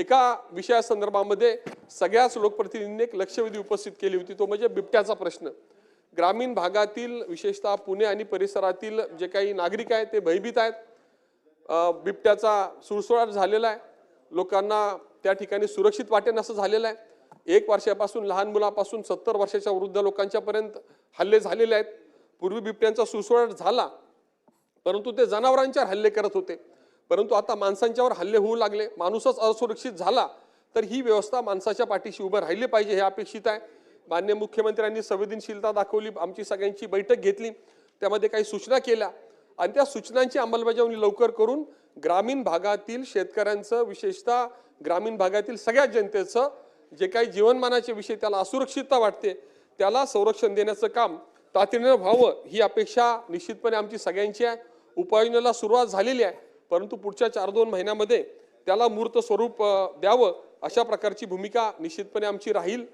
एका विषयासंदर्भामध्ये सगळ्याच लोकप्रतिनिधींनी एक लक्षवेधी उपस्थित केली होती. तो म्हणजे बिबट्याचा प्रश्न. ग्रामीण भागातील विशेषतः पुणे आणि परिसरातील जे काही नागरिक आहेत ते भयभीत आहेत. बिबट्याचा सुळसुळाट झालेला आहे. लोकांना त्या ठिकाणी सुरक्षित वाटेन असं झालेलं आहे. एक वर्षापासून लहान मुलापासून सत्तर वर्षाच्या वृद्ध लोकांच्यापर्यंत हल्ले झालेले आहेत. पूर्वी बिबट्यांचा सुळसुळाट झाला परंतु ते जनावरांच्यावर हल्ले करत होते. परंतु आता माणसांच्यावर हल्ले होऊ लागले माणूसच असुरक्षित झाला तर ही व्यवस्था माणसाच्या पाठीशी उभं राहिली पाहिजे हे अपेक्षित आहे. मान्य मुख्यमंत्र्यांनी संवेदनशीलता दाखवली आमची सगळ्यांची बैठक घेतली त्यामध्ये काही सूचना केल्या आणि त्या सूचनांची अंमलबजावणी लवकर करून ग्रामीण भागातील शेतकऱ्यांचं विशेषतः ग्रामीण भागातील सगळ्या जनतेचं जे काही जीवनमानाचे विषय त्याला असुरक्षितता वाटते त्याला संरक्षण देण्याचं काम तातडीनं व्हावं ही अपेक्षा निश्चितपणे आमची सगळ्यांची आहे. उपाययोजनेला सुरुवात झालेली आहे. परंतु पुढच्या चार दोन महिन्यामध्ये त्याला मूर्त स्वरूप द्यावं अशा प्रकारची भूमिका निश्चितपणे आमची राहील.